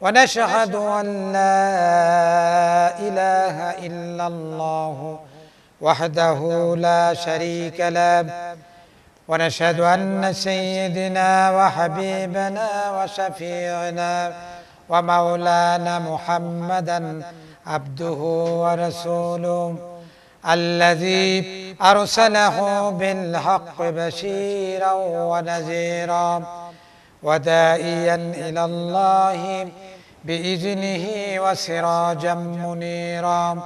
ونشهد أن لا إله إلا إلله وحده لا شريك له. ونشهد أن سيدنا وحبيبنا وشفيعنا ومولانا محمدا عبده ورسوله الذي أرسله بالحق بشيرا ونذيرا ودائيا إلى الله بإذنه وسراجا منيرا.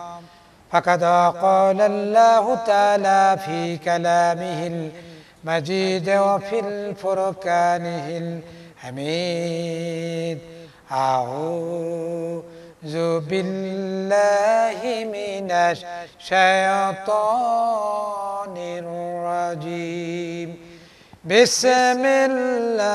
فقد قال الله تعالى في كلامه المجيد وفي الفرقانه الحميد. أعوذ بالله من الشيطان الرجيم. بسم الله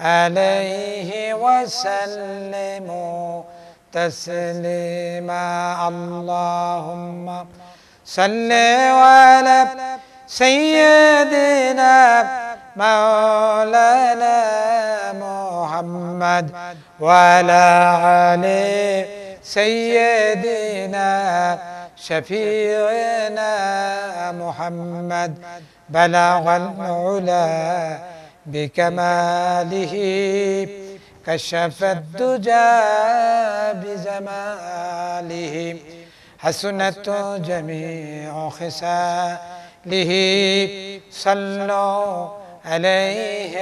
عليه وسلموا تسليما اللهم صل على سيدنا مولانا محمد وعلى آل سيدنا شفيعنا محمد. بلغ العلا بكماله. كشف الدجى بجماله. حسنت جميع خساله صلوا عليه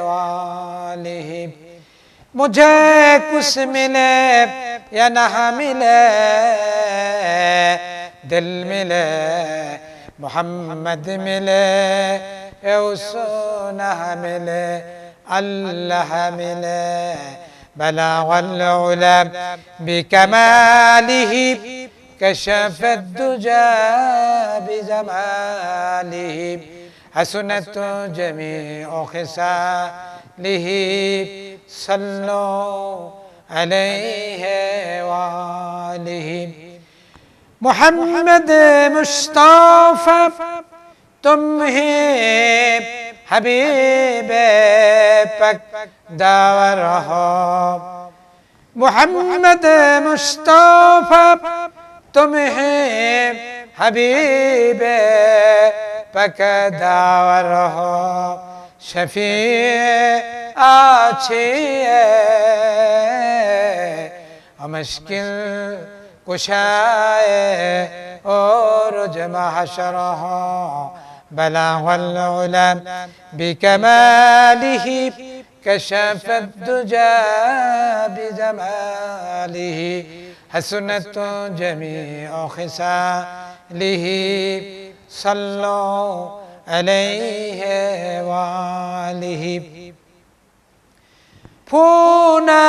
وآله. مجھے کس ملے یا نہ ملے؟ دل ملے محمد ملے اوصونا حمله الله حمله. بلغ العلا بكماله كشف الدجى بجماله. حسنت جميع خصاله صلوا عليه وآله. محمد مصطفى تم ہی حبیب پک داور ہو محمد مصطفیٰ تم ہی حبیب پک داور ہو شفیع آچھی ہے مشکل کشائے اور جمع شرح بلغ العلا بكماله كشف الدجى بجماله حسنت جميع خصاله. صلوا عليه وآله. فونا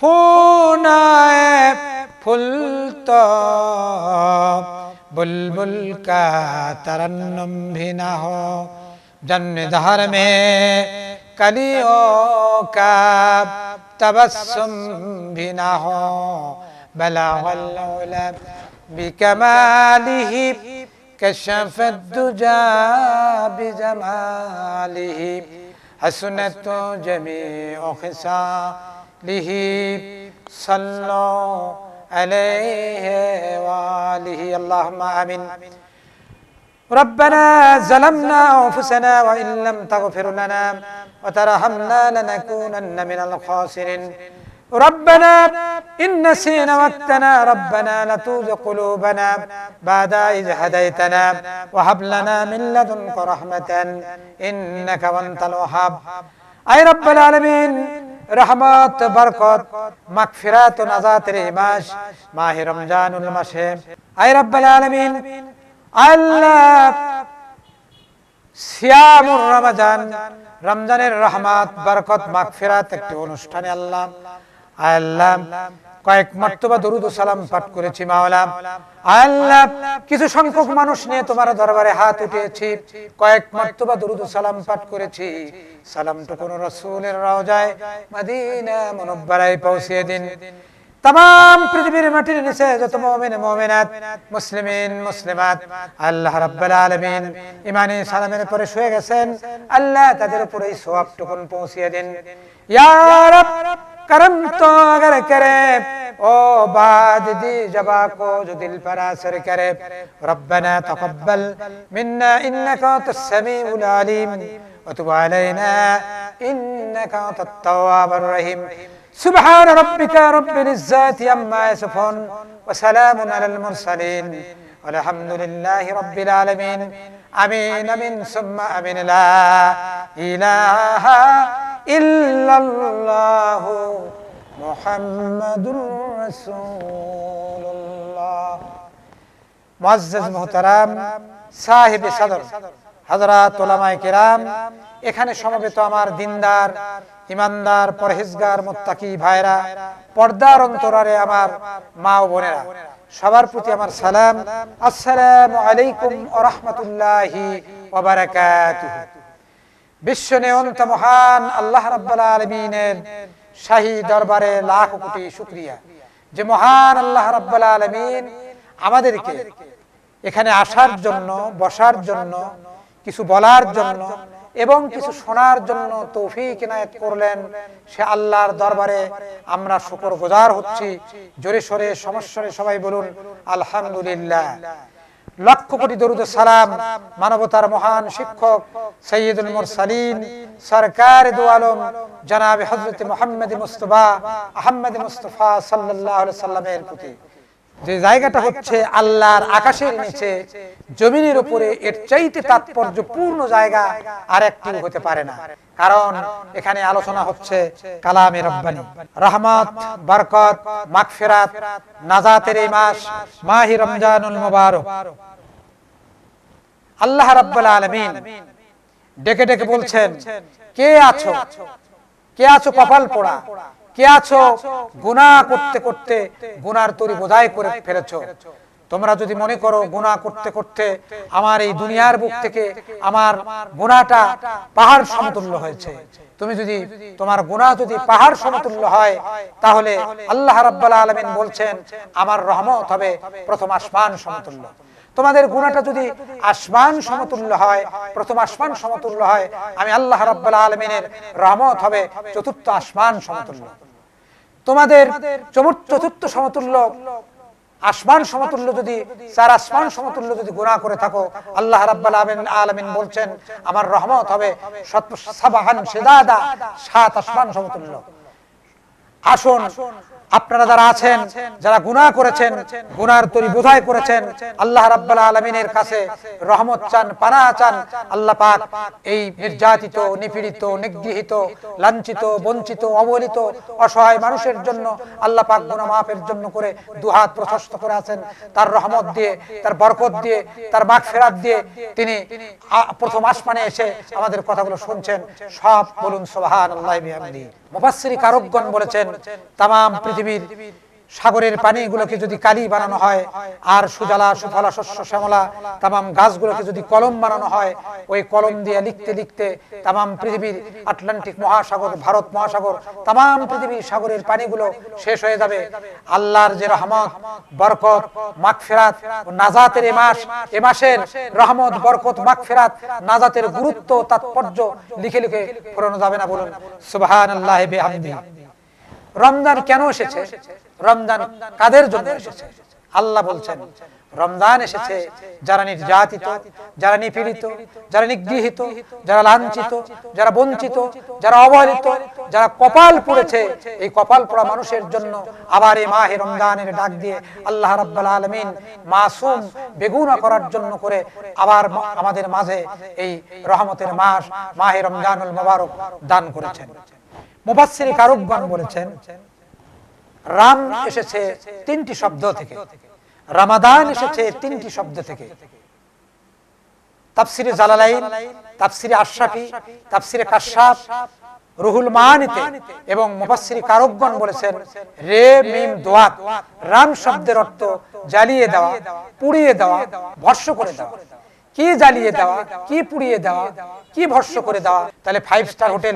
فلتا فونا फुलता बुलबुल का तरन्नुम भी न हो जन्म धर में कलियों का तबस्सुम भी न हो बलागल बिकमालिही कशफ الدجى بجماله حسنت جميع خصاله صلوا عليه وآله اللهم آمين ربنا ظلمنا أنفسنا وإن لم تغفر لنا وترحمنا لنكونن من الخاسرين ربنا إن نسينا وقتنا ربنا لا تزغ قلوبنا بعد إذ هديتنا وهب لنا من لدنك رحمة إنك أنت الوهاب أي رب العالمين রহমত, বরকত, মাগফিরাত ও নাজাতের এই মাস, মাহে রমজানুল মাসে। আয় রব্বাল আলামিন, আল্লাহ সিয়ামুর রমজান, রমজানের রহমত, বরকত, মাগফিরাত একটি অনুষ্ঠানে আল্লাহ আল্লাহ কয়েক মর্তবা দরুদ সালাম পাঠ করেছি, মাওলা। আল্লাহ, কিছু সংখ্যক মানুষ নিয়ে তোমার দরবারে হাত উঠিয়েছি। কয়েক মর্তবা দরুদ সালাম পাঠ করেছি। সালামটুকু রসুলের রওজায় মদিনা মুনব্বারায় পৌঁছিয়ে দিন। তাম পৃথিবীর মাটির নিচে যত মুমিন, মুমিনাত, মুসলিমিন, মুসলিমাত, আল্লাহ রাব্বুল আলামিন ইমানি সালামের পরে শুয়ে গেছেন। আল্লাহ তাদের উপরে এই সওয়াবটুকুন পৌঁছিয়ে দিন। ইয়া রব کرم تو اگر کرے أو بعد دی جبا کو جو دل پر اثر کرے۔ ربنا تقبل منا انك انت السميع العليم وتب علينا انك انت التواب الرحيم سبحان ربك رب العزة عما يصفون وسلام على المرسلين والحمد لله رب العالمين امين امين ثم امين لا اله ইল্লাল্লাহ মুহাম্মাদুর রাসূলুল্লাহ। মুআজ্জাজ মুহতারাম সদর, হযরত কেরাম, এখানে সমবেত আমার দিনদার, ইমানদার, পরহেজগার, মোত্তাকি ভাইরা, পর্দার অন্তরারে আমার মা ও বোনেরা, সবার প্রতি আমার সালাম। আসসালামু আলাইকুম ওয়া রাহমাতুল্লাহি ওয়া বারাকাতুহু। বিশ্ব নেয়ন্ত মহান আল্লাহ রাব্বুল আলামিনের শাহী দরবারে লাখ কোটি শুকরিয়া। যে মহান আল্লাহ রাব্বুল আলামিন আমাদেরকে এখানে আসার জন্য, বসার জন্য, কিছু বলার জন্য এবং কিছু শোনার জন্য তৌফিক ইনায়েত করলেন। সে আল্লাহর দরবারে আমরা শুকর গুজার হচ্ছি। জোরে সরে, সমস্যরে সবাই বলুন, আলহামদুলিল্লাহ। লক্ষ কোটি দরুদ সালাম, মানবতার মহান শিক্ষক সৈয়দুল মুরসালিন, সরকার দু আলম, জনাব হজরত মোহাম্মদ মুস্তফা, আহমদ মুস্তফা সাল্লাহ সাল্লামের প্রতি। যে জায়গাটা হচ্ছে আল্লাহর আকাশের নিচে জমিনের উপরে এর চাইতে তাৎপর্যপূর্ণ জায়গা আর একটি হতে পারে না। কারণ এখানে আলোচনা হচ্ছে কালামে রব্বানি। রহমত বরকত মাগফিরাত নাজাতের এই মাস মাহি রমজানুল মুবারক। আল্লাহ রাব্বুল আলামিন ডেকে ডেকে বলছেন কে আছো? কে আছো কপাল পোড়া? কে আছো? গুনাহ করতে করতে গুনার তরি বোঝাই করে ফেলেছো। তোমরা যদি মনে করো গুনাহ করতে করতে আমার এই দুনিয়ার বুক থেকে আমার গুনাহটা পাহাড় সমতুল্য হয়েছে। তুমি যদি তোমার গুনাহ যদি পাহাড় সমতুল্য হয়, তাহলে আল্লাহ রাব্বুল আলামিন বলছেন, আমার রহমত হবে প্রথম আসমান সমতুল্য। তোমাদের গুণাটা যদি আসমান সমতুল্য হয়, প্রথম আসমান সমতুল্য হয়, আমি আল্লাহ রাব্বুল আলামিনের রহমত হবে চতুর্থ আসমান সমতুল্য। তোমাদের চতুর্থ সমতুল্য, আসমান সমতুল্য যদি, চার আসমান সমতুল্য যদি গুনাহ করে থাকো, আল্লাহ রাব্বুল আলামিন বলছেন, আমার রহমত হবে সাত আসমান সমতুল্য। আসুন আপনারা যারা আছেন, যারা গুনাহ করেছেন গুনার তরি বোঝাই করেছেন, আল্লাহ রাব্বুল আলামিনের কাছে রহমত চান পানা চান, আল্লাহ পাক এই নির্যাতিত, নিপীড়িত, নিগৃহীত, লাঞ্ছিত, বঞ্চিত, অবহেলিত, অসহায় মানুষের জন্য আল্লাহ পাক গুনাহ মাফের জন্য করে দুহাত প্রশস্ত করে আছেন। তার রহমত দিয়ে, তার বরকত দিয়ে, তার মাগফিরাত দিয়ে তিনি প্রথম আসমানে এসে আমাদের কথাগুলো শুনছেন। সব বলুন সুবহানাল্লাহি বিহামদিহি মুফাসসির কারকগণ বলেছেন তামাম পৃথিবীর সাগরের পানিগুলোকে যদি কালি বানানো হয় আর সুজলা সুফলা শস্য শ্যামলা তামাম গাছগুলোকে যদি কলম বানানো হয় ওই কলম দিয়ে লিখতে লিখতে তামাম পৃথিবীর আটলান্টিক মহাসাগর ভারত মহাসাগর তামাম পৃথিবীর সাগরের পানিগুলো শেষ হয়ে যাবে। আল্লাহর যে রহমত বরকত মাগফিরাত নাজাতের এ মাস এ মাসের রহমত বরকত মাগফিরাত নাজাতের গুরুত্ব তাৎপর্য লিখে লিখে ফোরানো যাবে না বলুন। সুবহানাল্লাহি বিহামদিহি রমজান কেন এসেছে রমজান কাদের জন্য এসেছে? আল্লাহ বলছেন রমজান এসেছে যারা নির্যাতিত যারা নিপীড়িত যারা নিগৃহীত যারা লাঞ্ছিত যারা বঞ্চিত যারা অবহেলিত যারা কপাল পড়েছে এই কপাল পড়া মানুষের জন্য আবার এই মাহে রমজানের ডাক দিয়ে আল্লাহ রাব্বুল আলামিন মাসুম বেগুনা করার জন্য করে আবার আমাদের মাঝে এই রহমতের মাস মাহে রমজানুল মোবারক দান করেছেন। মুফাসসির কারুকগণ বলেছেন রাম এসেছে তিনটি শব্দ থেকে। রামাদান এসেছে তিনটি শব্দ থেকে। তাফসিরে জালালাইন, তাফসিরে আশরাফি, তাফসিরে কাশাফ রুহুল মানিতে এবং মুফাসসিরি কারকগণ বলেছেন, রে মিম দোয়াত, রাম শব্দের অর্থ জ্বালিয়ে দেওয়া, পুড়িয়ে দেওয়া, ভস্য করে দেওয়া। কি জ্বালিয়ে দেওয়া, কি পুড়িয়ে দেওয়া, কি ভস্য করে দেওয়া? তাহলে ফাইভ স্টার হোটেল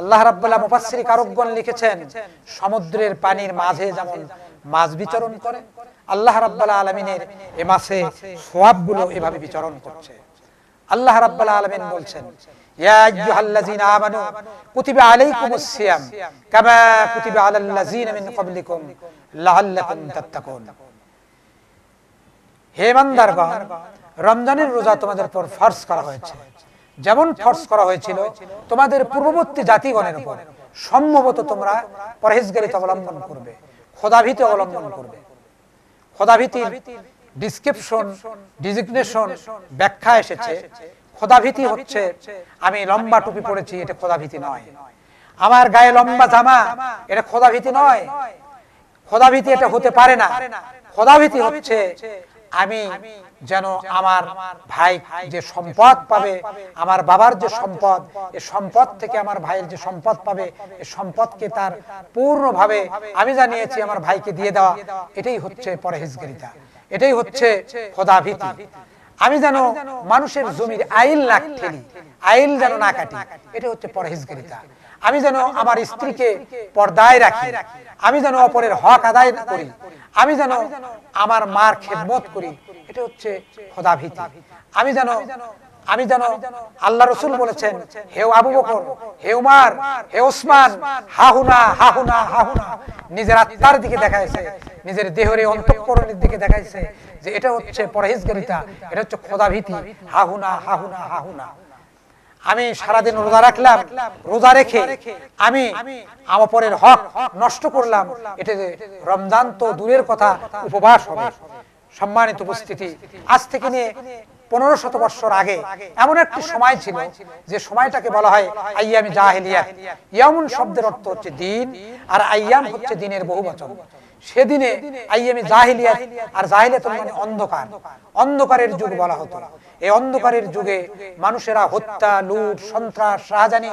আল্লাহ রাব্বুল্লাহ মুফাসসির কারকগণ লিখেছেন, সমুদ্রের পানির মাঝে যেমন মাছ বিচরণ করে, আল্লাহ রাব্বুল আলামিনের এ মাসে সোয়াবগুলো এভাবে বিচরণ করছে। আল্লাহ রাব্বুল আলামিন বলছেন, ইয়া আইয়ুহাল্লাযীনা আমানু, কুতিবা আলাইকুমুস সিয়াম, কামা কুতিবা আলাল লাযীনা মিন ক্বাবলিকুম লাআল্লাকুম তাত্তাকুন। হে রমজানের রোজা তোমাদের উপর ফরজ করা হয়েছে। যেমন ফরজ করা হয়েছিল, তোমাদের পূর্ববর্তী জাতিগণের উপর। সম্ভবত তোমরা পরহেজগারিতা অবলম্বন করবে, খোদাভীতি অবলম্বন করবে। খোদাভীতির ডিসক্রিপশন ডিজিগনেশন ব্যাখ্যা এসেছে, খোদাভীতি হচ্ছে, আমি লম্বা টুপি পরেছি, এটা খোদাভীতি নয়। আমার গায়ে লম্বা জামা, এটা খোদাভীতি নয়। খোদাভীতি এটা হতে পারে না। খোদাভীতি হচ্ছে আমি যেন আমার ভাই যে সম্পদ পাবে, আমার বাবার যে সম্পদ এই সম্পদ থেকে আমার ভাইয়ের যে সম্পদ পাবে, এ সম্পদকে তার পূর্ণভাবে আমি জানিয়েছি আমার ভাইকে দিয়ে দেওয়া। এটাই হচ্ছে পরহেজগারিতা। এটাই হচ্ছে খোদাভীতি। আমি যেন মানুষের জমির আইল না ঠেলি আইল যেন না কাটি এটা হচ্ছে পরহেজগারিতা। আমি যেন আমার স্ত্রীকে পর্দায় রাখি। আমি যেন অপরের হক আদায় করি। আমি যেন আমার মার খেদমত করি। এটা হচ্ছে খোদাভীতি। আমি যেন আমি যেন আল্লাহ রসুল বলেছেন হে আবু বকর হে উমার হে ওসমান হাহুনা হাহুনা হাহুনা নিজের আত্মার দিকে দেখাইছে। নিজের দেহরে অন্তঃকরণের দিকে দেখাইছে যে এটা হচ্ছে পরহেজগারিতা এটা হচ্ছে খোদাভীতি। হাহুনা হাহুনা হাহুনা। আমি সারাদিন রোজা রাখলাম, রোজা রেখে আমি আমার পরের হক নষ্ট করলাম। এটা রমজান তো দূরের কথা, উপবাস হবে। সম্মানিত উপস্থিতি, আজ থেকে নিয়ে পনেরো শত বৎসর আগে এমন একটি সময় ছিল যে সময়টাকে বলা হয় আইয়াম জাহেলিয়া। ইয়ামুন শব্দের অর্থ হচ্ছে দিন, আর আইয়াম হচ্ছে দিনের বহু বচন সেদিনে আইয়ামে জাহিলিয়াত আর জাহিলিয়াত মানে অন্ধকার। অন্ধকারের যুগ বলা হতো। এই অন্ধকারের যুগে মানুষেরা হত্যা, লুট, সন্ত্রাস, রাহাজানি,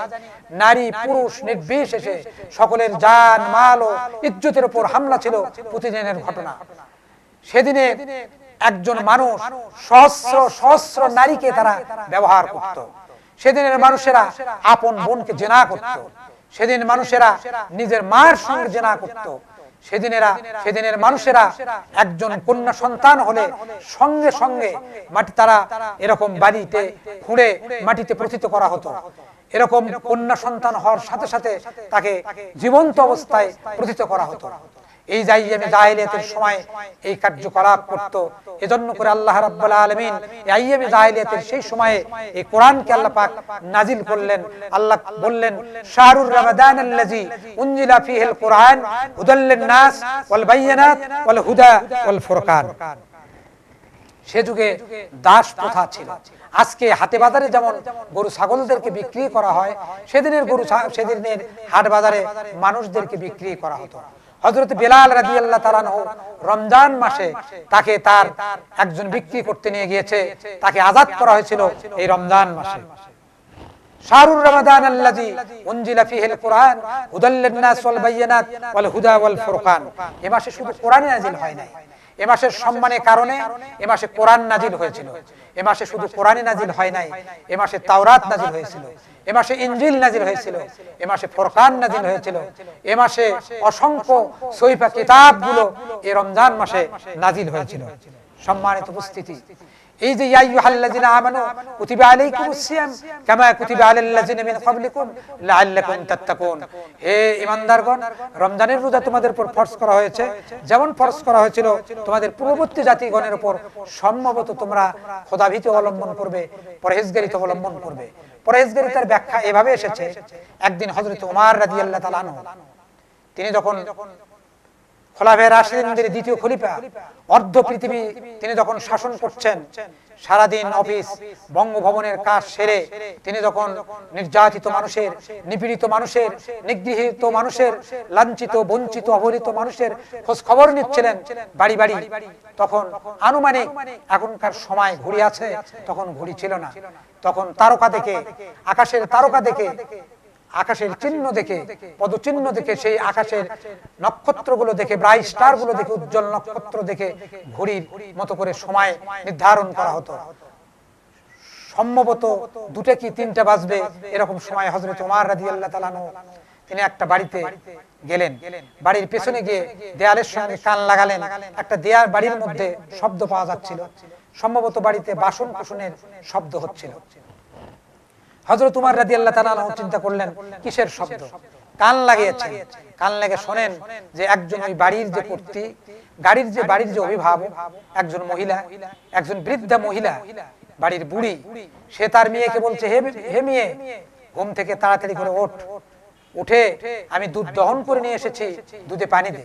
নারী, পুরুষ, নির্বিশেষে সকলের জান, মাল ও ইজ্জতের উপর হামলা ছিল প্রতিদিনের ঘটনা। সেদিনে একজন মানুষ সহস্র সহস্র নারীকে তারা ব্যবহার করত। সেদিনের মানুষেরা আপন বোনকে জেনা করত। সেদিন মানুষেরা নিজের মার সঙ্গে জেনা করত। সেদিনেরা, সেদিনের মানুষেরা একজন কন্যা সন্তান হলে সঙ্গে সঙ্গে মাটি তারা এরকম বাড়িতে খুঁড়ে মাটিতে প্রথিত করা হতো। এরকম কন্যা সন্তান হওয়ার সাথে সাথে তাকে জীবন্ত অবস্থায় প্রথিত করা হতো। এই জাইয়ামে জাহিলিয়াতের সময় এই কার্যকলাপ করত। এজন্য করে আল্লাহ রাব্বুল আলামিন এই আইয়ামে জাহিলিয়াতের সেই সময়ে এই কোরআনকে আল্লাহ পাক নাজিল করলেন। আল্লাহ বললেন, শাহরুর রমাদান আল্লাযী উনজিলা ফীহিল কোরআন হুদাল লিন-নাস ওয়াল বায়িনাত ওয়াল হুদা ওয়াল ফুরকান। সে যুগে দাস প্রথা ছিল। আজকে হাটে বাজারে যেমন গরু ছাগলদেরকে বিক্রি করা হয়, সেদিনের গরু সেদিনের হাট বাজারে মানুষদেরকে বিক্রি করা হতো। হজরত বেলাল রাজি আল্লাহ রমজান মাসে তাকে তার একজন বিক্রি করতে নিয়ে গিয়েছে। তাকে আজাদ করা হয়েছিল এই রমজান মাসে। শাহরুর রমাদান আল্লাযী উনজিলা কুরআন ওয়াল বায়িনাত ওয়াল হুদা ওয়াল ফুরকান। মাসে শুধু কোরআনই নাজিল হয় নাই। এ মাসের সম্মানের কারণে এ মাসে কোরআন নাজিল হয়েছিল। এ মাসে শুধু কোরআনই নাজিল হয় নাই। এ মাসে তাওরাত নাজিল হয়েছিল। এ মাসে ইঞ্জিল নাজিল হয়েছিল, এ মাসে ফোরকান নাজিল হয়েছিল, এ মাসে অসংখ্য সহিফা কিতাবগুলো এ রমজান মাসে নাজিল হয়েছিল। সম্মানিত উপস্থিতি, এই যে ইয়া আইয়ুহাল্লাযিনা আমানু, কুতিবা আলাইকুমুস সিয়াম, কামা কুতিবা আলাল্লাযিনা মিন ক্বাবলিকুম, লাআল্লাকুম তাত্তাকুন। হে ঈমানদারগণ, রমজানের রোজা তোমাদের উপর ফরজ করা হয়েছে। যেমন ফরজ করা হয়েছিল, তোমাদের পূর্ববর্তী জাতিগণের উপর সম্ভবত তোমরা খোদাভীতি অবলম্বন করবে, পরহেজগারিতা অবলম্বন করবে। পরহেজগারিতার ব্যাখ্যা এভাবে এসেছে। একদিন হজরত উমার রাজি আল্লাহ তালানো তিনি যখন খোলাফে রাশিদিনদের দ্বিতীয় খলিফা, অর্ধ পৃথিবী তিনি যখন শাসন করছেন, সারাদিন অফিস, বঙ্গভবনের কাজ সেরে তিনি যখন নির্যাতিত মানুষের, নিপীড়িত মানুষের, নিগৃহীত মানুষের, লাঞ্ছিত, বঞ্চিত, অবহেলিত মানুষের খোঁজ খবর নিচ্ছিলেন বাড়ি বাড়ি, তখন আনুমানিক এখনকার সময় ঘড়ি আছে, তখন ঘড়ি ছিল না। তখন তারকা দেখে, আকাশের তারকা দেখে আকাশের চিহ্ন দেখে পদচিহ্ন দেখে সেই আকাশের নক্ষত্রগুলো দেখে ব্রাইট স্টারগুলো দেখে উজ্জ্বল নক্ষত্র দেখে ঘড়ির মতো করে সময় নির্ধারণ করা হতো। সম্ভবত দুটো কি তিনটা বাজবে এরকম সময় হজরত ওমার রাজি আল্লাহ তালানো তিনি একটা বাড়িতে গেলেন। বাড়ির পেছনে গিয়ে দেয়ালের সঙ্গে কান লাগালেন একটা দেয়াল বাড়ির মধ্যে শব্দ পাওয়া যাচ্ছিল। সম্ভবত বাড়িতে বাসন কুসনের শব্দ হচ্ছিল। হজরত উমার রাজি আল্লাহ তালা চিন্তা করলেন, কিসের শব্দ? কান লাগিয়েছেন। কান লেগে শোনেন যে একজন ওই বাড়ির যে কর্তী, গাড়ির যে বাড়ির যে অভিভাবক, একজন মহিলা, একজন বৃদ্ধা মহিলা, বাড়ির বুড়ি, সে তার মেয়েকে বলছে, হে হে মেয়ে, ঘুম থেকে তাড়াতাড়ি করে ওঠ। উঠে আমি দুধ দহন করে নিয়ে এসেছি, দুধে পানি দে।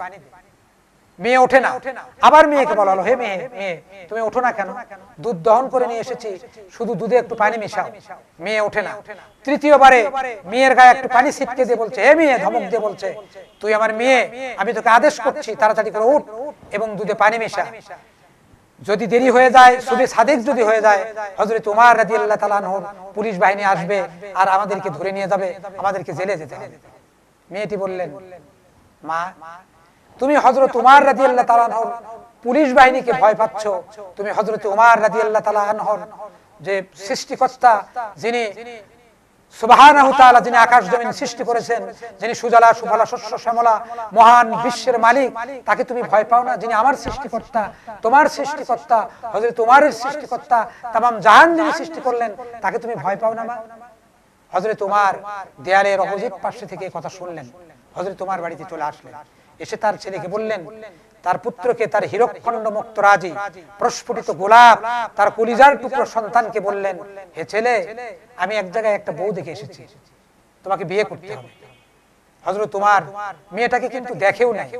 মেয়ে ওঠে না। আবার মেয়েকে বলা হলো হে মেয়ে মেয়ে তুমি ওঠো না কেন? দুধ দহন করে নিয়ে এসেছি শুধু দুধে একটু পানি মিশাও। মেয়ে ওঠে না। তৃতীয়বারে মেয়ের গায়ে একটু পানি ছিটকে দিয়ে বলছে হে মেয়ে ধমক দিয়ে বলছে তুই আমার মেয়ে আমি তোকে আদেশ করছি তাড়াতাড়ি করে উঠ এবং দুধে পানি মিশা। যদি দেরি হয়ে যায় শুধু সাদেক যদি হয়ে যায় হজরত উমার রাজি আল্লাহ তালানহর পুলিশ বাহিনী আসবে আর আমাদেরকে ধরে নিয়ে যাবে আমাদেরকে জেলে যেতে হবে। মেয়েটি বললেন মা তুমি হজরত উমার রাজি আল্লাহ তালানহর পুলিশ বাহিনীকে ভয় পাচ্ছ। তুমি হজরত উমার রাজি আল্লাহ তালানহর যে সৃষ্টিকর্তা, যিনি যিনি আকাশ জমিন সৃষ্টি করেছেন, যিনি সুফলা, শস্য, শ্যামলা, মহান বিশ্বের মালিক, তাকে তুমি ভয় পাও না। যিনি আমার সৃষ্টিকর্তা, তোমার সৃষ্টিকর্তা উমারের সৃষ্টিকর্তা, তামাম জাহান যিনি সৃষ্টি করলেন, তাকে তুমি ভয় পাও না উমার দেয়ালের অপোজিট পাশে থেকে কথা শুনলেন। হযরত উমার বাড়িতে চলে আসলেন। এসে তার ছেলেকে বললেন তার পুত্রকে তার হিরক্ষণ্ড মুক্ত রাজি প্রস্ফুটিত গোলাপ তার কলিজার টুকরো সন্তানকে বললেন হে ছেলে আমি এক জায়গায় একটা বউ দেখে এসেছি তোমাকে বিয়ে করতে হবে। হজরত তোমার মেয়েটাকে কিন্তু দেখেও নাই।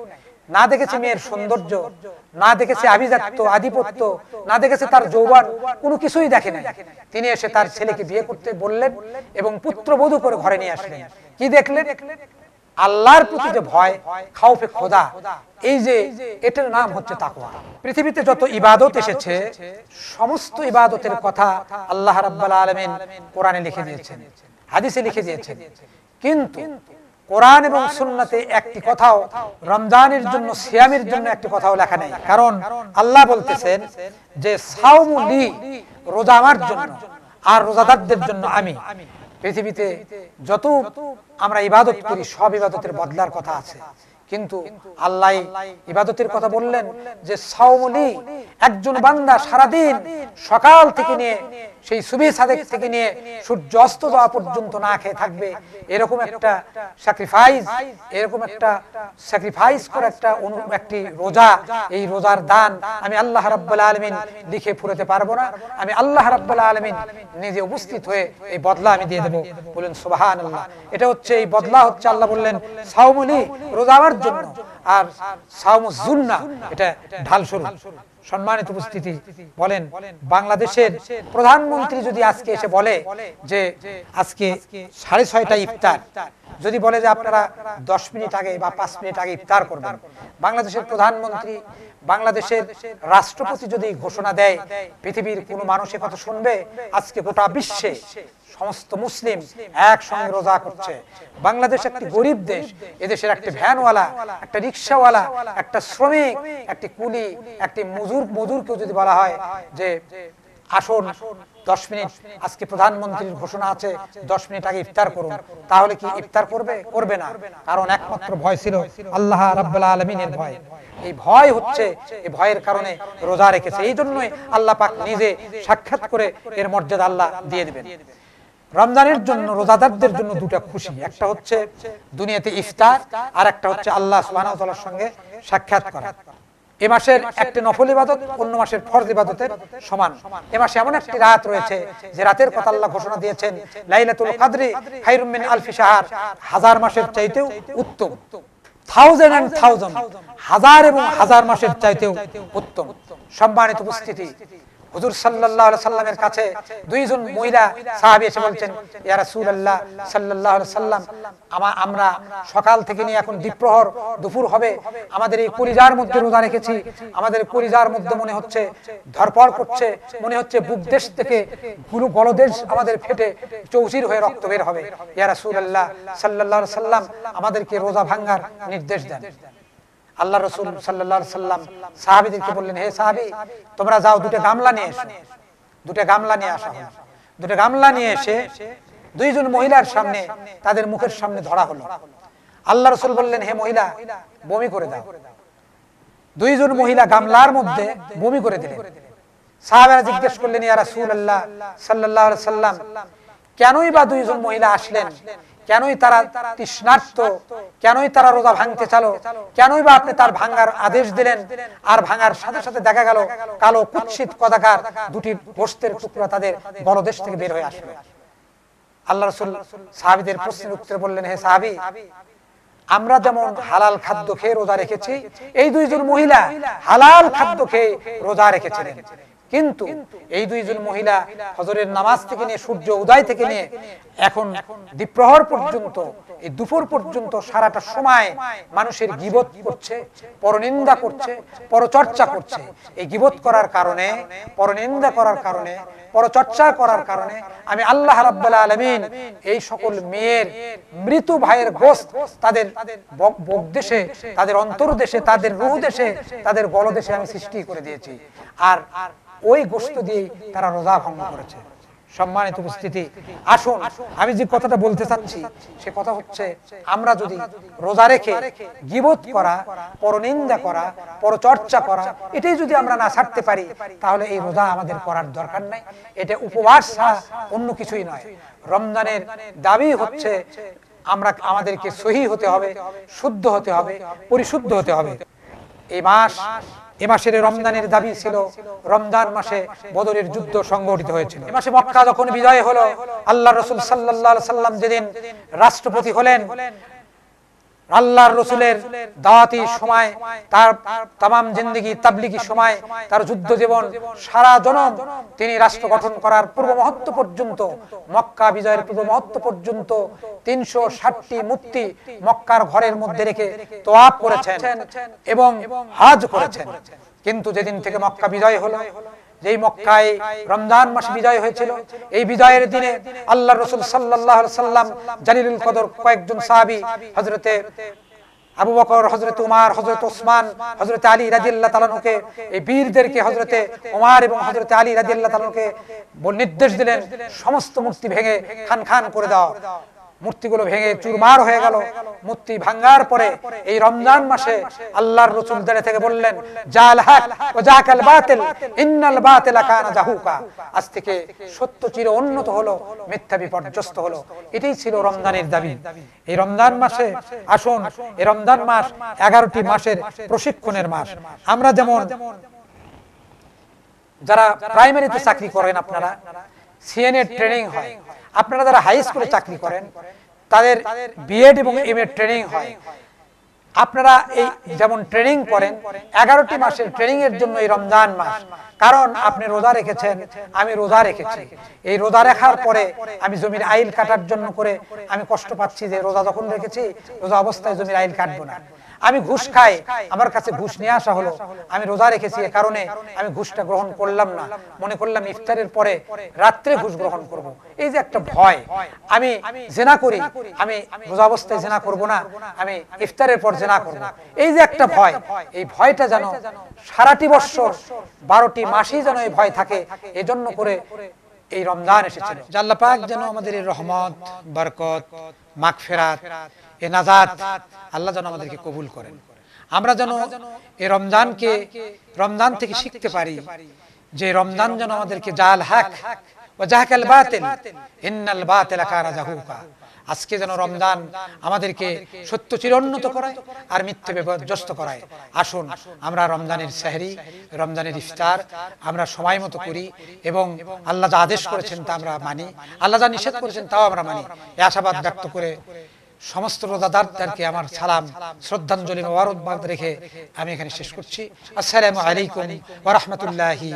না দেখেছে মেয়ের সৌন্দর্য না দেখেছে আভিজাত্য আধিপত্য না দেখেছে তার যৌবন কোনো কিছুই দেখে নাই। তিনি এসে তার ছেলেকে বিয়ে করতে বললেন এবং পুত্রবধূ করে ঘরে নিয়ে আসলেন। কি দেখলেন? আল্লাহর প্রতি যে ভয় খাওফে খোদা এই যে এটার নাম হচ্ছে তাকওয়া। পৃথিবীতে যত ইবাদত এসেছে সমস্ত ইবাদতের কথা আল্লাহ রাব্বাল আলামিন কোরআনে লিখে দিয়েছেন হাদিসে লিখে দিয়েছেন। কিন্তু কোরআন এবং সুন্নাতে একটি কথাও রমজানের জন্য সিয়ামের জন্য একটি কথাও লেখা নেই। কারণ আল্লাহ বলতেছেন যে সাউমুলি রোজা আমার জন্য আর রোজাদারদের জন্য আমি। পৃথিবীতে যত আমরা ইবাদত করি, সব ইবাদতের বদলার কথা আছে। কিন্তু আল্লাহ ইবাদতের কথা বললেন যে সাউমলি একজন বান্দা সারাদিন সকাল থেকে নিয়ে সেই সুবি সাদেক থেকে নিয়ে সূর্য অস্ত যাওয়া পর্যন্ত না খেয়ে থাকবে, এরকম একটা স্যাক্রিফাইস এরকম একটা স্যাক্রিফাইস করে একটা একটি রোজা, এই রোজার দান আমি আল্লাহ রাব্বুল আলামিন লিখে ফুরাতে পারব না। আমি আল্লাহ রাব্বুল আলামিন নিজে উপস্থিত হয়ে এই বদলা আমি দিয়ে দেব। বলেন, সুবহানাল্লাহ। এটা হচ্ছে, এই বদলা হচ্ছে আল্লাহ বললেন, সাওমলি রোজা আমার জন্য। আর সাওমুজ জুন্না এটা ঢাল শুরু সম্মানিত উপস্থিতি বলেন বাংলাদেশের প্রধানমন্ত্রী যদি আজকে এসে বলে যে আজকে সাড়ে ছয়টা ইফতার যদি বলে যে আপনারা দশ মিনিট আগে বা পাঁচ মিনিট আগে ইফতার করবেন। বাংলাদেশের প্রধানমন্ত্রী বাংলাদেশের রাষ্ট্রপতি যদি ঘোষণা দেয় পৃথিবীর কোনো মানুষের কথা শুনবে আজকে গোটা বিশ্বে সমস্ত মুসলিম একসঙ্গে রোজা করছে। বাংলাদেশ একটি গরিব দেশ এদেশের একটি ভ্যানওয়ালা একটা রিক্সাওয়ালা একটা শ্রমিক একটি কুলি একটি মজুর মজুরকেও যদি বলা হয় যে আসুন দশ মিনিট আজকে প্রধানমন্ত্রীর ঘোষণা আছে দশ মিনিট আগে ইফতার করুন। তাহলে কি ইফতার করবে? করবে? না। কারণ একমাত্র ভয় ছিল আল্লাহ রাব্বুল আলমিনের ভয়। এই ভয় হচ্ছে এই ভয়ের কারণে রোজা রেখেছে। এই জন্যই আল্লাহ পাক নিজে সাক্ষাৎ করে এর মর্যাদা আল্লাহ দিয়ে দিবেন। রমজানের জন্য, রোজাদারদের জন্য দুটা খুশি। একটা হচ্ছে দুনিয়াতে ইফতার আর একটা হচ্ছে আল্লাহ তাআলার সঙ্গে সাক্ষাৎ করা। এ মাসের একটি নফল ইবাদত অন্য মাসের ফরজ ইবাদতের সমান। এ মাসে এমন একটি রাত রয়েছে যে রাতের কথা আল্লাহ ঘোষণা দিয়েছেন, লাইলাতুল কাদরি খায়রুম মিন আলফি শাহর। হাজার মাসের চাইতেও উত্তম। থাউজেন্ড এন্ড থাউজেন্ড হাজার এবং হাজার মাসের চাইতেও উত্তম। সম্মানিত উপস্থিতি হুজুর আলাইহি সাল্লামের কাছে দুইজন মহিলা সাহাবী এসে বলছেন, ইয়া রাসূলুল্লাহ, সাল্লাল্লাহু আলাইহি সাল্লাম, আমা- আমরা সকাল থেকে নিয়ে এখন দ্বীপ্রহর, দুপুর হবে, আমাদের এই কলিজার মধ্যে রোজা রেখেছি, আমাদের কলিজার মধ্যে মনে হচ্ছে ধরপড় করছে, মনে হচ্ছে বুক দেশ থেকে গুরু গলদেশ আমাদের ফেটে চৌচির হয়ে রক্ত বের হবে। ইয়া রাসূলুল্লাহ, সাল্লাল্লাহু আলাইহি সাল্লাম আমাদেরকে রোজা ভাঙার নির্দেশ দেন। আল্লাহ রসুল সাল্লাহ সাল্লাম সাহাবিদেরকে বললেন, হে সাহাবি, তোমরা যাও দুটো গামলা নিয়ে এসো। দুটো গামলা নিয়ে আসা হলো। দুটো গামলা নিয়ে এসে দুইজন মহিলার সামনে তাদের মুখের সামনে ধরা হলো। আল্লাহ রসুল বললেন, হে মহিলা, বমি করে দাও। দুইজন মহিলা গামলার মধ্যে বমি করে দিলেন। সাহাবেরা জিজ্ঞেস করলেন, ইয়া রাসূলুল্লাহ সাল্লাল্লাহু আলাইহি সাল্লাম, কেনই বা দুইজন মহিলা আসলেন? কেনই তারা তৃষ্ণার্ত? কেনই তারা রোজা ভাঙতে চালো? কেনই বা আপনি তার ভাঙার আদেশ দিলেন? আর ভাঙার সাথে সাথে দেখা গেল, কালো কুৎসিত কদাকার দুটি গোস্তের টুকরা তাদের গলদেশ থেকে বের হয়ে আসবে আল্লাহ রসুল সাহাবিদের প্রশ্নের উত্তরে বললেন, হে সাহাবি, আমরা যেমন হালাল খাদ্য খেয়ে রোজা রেখেছি, এই দুইজন মহিলা হালাল খাদ্য খেয়ে রোজা রেখেছিলেন। কিন্তু এই দুইজন মহিলা হজরের নামাজ থেকে নিয়ে সূর্য উদয় থেকে নিয়ে এখন দ্বীপ্রহর পর্যন্ত এই দুপুর পর্যন্ত সারাটা সময় মানুষের গিবত করছে পরনিন্দা করছে পরচর্চা করছে। এই গিবত করার কারণে পরনিন্দা করার কারণে পরচর্চা করার কারণে আমি আল্লাহ রাব্বুল আলামিন এই সকল মেয়ের মৃত ভাইয়ের গোস্ত তাদের বক- দেশে তাদের অন্তর দেশে তাদের রুহ দেশে তাদের গলদেশে আমি সৃষ্টি করে দিয়েছি। আর ওই গোস্ত দিয়ে তারা রোজা ভঙ্গ করেছে। সম্মানিত উপস্থিতি, আসুন আমি যে কথাটা বলতে চাচ্ছি, সে কথা হচ্ছে, আমরা যদি রোজা রেখে গিবত করা, পরনিন্দা করা, পরচর্চা করা, এটাই যদি আমরা না ছাড়তে পারি, তাহলে এই রোজা আমাদের করার দরকার নাই। এটা উপবাস অন্য কিছুই নয়। রমজানের দাবি হচ্ছে, আমরা আমাদেরকে সহি হতে হবে, শুদ্ধ হতে হবে, পরিশুদ্ধ হতে হবে। এই মাস এ মাসের রমজানের দাবি ছিল, রমজান মাসে বদরের যুদ্ধ সংগঠিত হয়েছিল। এ মাসে মক্কা যখন বিজয় হলো আল্লাহ রসুল সাল্লাহ সাল্লাম যেদিন রাষ্ট্রপতি হলেন আল্লাহর রসুলের দাওয়াতি সময়, তার তাম জিন্দগি তাবলিগি সময়, তার যুদ্ধ জীবন সারা জনম তিনি রাষ্ট্র গঠন করার পূর্ব মহত্ব পর্যন্ত, মক্কা বিজয়ের পূর্ব মহত্ব পর্যন্ত তিনশো ষাটটি মূর্তি মক্কার ঘরের মধ্যে রেখে তোয়াপ করেছেন এবং হাজ করেছেন। কিন্তু যেদিন থেকে মক্কা বিজয় হলো যেই মক্কায় রমজান মাস বিজয় হয়েছিল, এই বিজয়ের দিনে আল্লাহ রসুল সাল্লাহ সাল্লাম জালিলুল কদর কয়েকজন সাহাবি হজরতে আবু বকর হজরত উমার হজরত ওসমান হজরত আলী রাজিয়াল্লাহ তালানুকে এই বীরদেরকে হজরতে উমার এবং হজরত আলী রাজিয়াল্লাহ তালানুকে নির্দেশ দিলেন, সমস্ত মূর্তি ভেঙে খান খান করে দাও মূর্তিগুলো ভেঙে চুরমার হয়ে গেল। মূর্তি ভাঙ্গার পরে এই রমজান মাসে আল্লাহর রসুল দাঁড়িয়ে থেকে বললেন, জাল হক ও জাকাল বাতিল, ইন্নাল বাতিলা কানা জাহুকা। আজ থেকে সত্য চির উন্নত হলো, মিথ্যা বিপর্যস্ত হলো। এটাই ছিল রমজানের দাবি। এই রমজান মাসে আসুন, এই রমজান মাস এগারোটি মাসের প্রশিক্ষণের মাস। আমরা যেমন যারা প্রাইমারিতে চাকরি করেন আপনারা সিএনএ ট্রেনিং হয়। আপনারা যারা হাই স্কুলে চাকরি করেন তাদের বিএড এবং এম এ ট্রেনিং হয়। আপনারা এই যেমন ট্রেনিং করেন এগারোটি মাসের ট্রেনিং এর জন্য এই রমজান মাস। কারণ আপনি রোজা রেখেছেন আমি রোজা রেখেছি। এই রোজা রেখার পরে আমি জমির আইল কাটার জন্য করে আমি কষ্ট পাচ্ছি যে রোজা যখন রেখেছি রোজা অবস্থায় জমির আইল কাটবো না। আমি ঘুষ খাই আমার কাছে ঘুষ নিয়ে আসা হলো। আমি রোজা রেখেছি এ কারণে। আমি ঘুষটা গ্রহণ করলাম না। মনে করলাম ইফতারের পরে রাত্রে ঘুষ গ্রহণ করব। এই যে একটা ভয় আমি জেনা করি আমি রোজা অবস্থায় জেনা করব না। আমি ইফতারের পর জেনা করব। এই যে একটা ভয় এই ভয়টা যেন সারাটি বৎসর বারোটি মাসই যেন এই ভয় থাকে এজন্য করে এই রমজান এসেছিল। যে আল্লাহ পাক যেন আমাদের এই রহমত বরকত মাগফিরাত এ নাজাত আল্লাহ যেন আমাদেরকে কবুল করেন। আমরা যেন এই রমজানকে রমজান থেকে শিখতে পারি যে রমজান যেন আমাদেরকে জাল হাক ও জাহাকাল বাতিল ইন্নাল বাতিল কানা জাহুকা। আজকে যেন রমজান আমাদেরকে সত্য চিরোন্নত করায় আর মিথ্যে বিপর্যস্ত করায়। আসুন আমরা রমজানের সেহরি রমজানের ইফতার আমরা সময় মতো করি এবং আল্লাহ যা আদেশ করেছেন তা আমরা মানি। আল্লাহ যা নিষেধ করেছেন তাও আমরা মানি। এ আশাবাদ ব্যক্ত করে সমস্ত রোজাদারদেরকে আমার সালাম শ্রদ্ধাঞ্জলি রেখে আমি এখানে শেষ করছি। আসসালামু আলাইকুম ওয়া রাহমাতুল্লাহি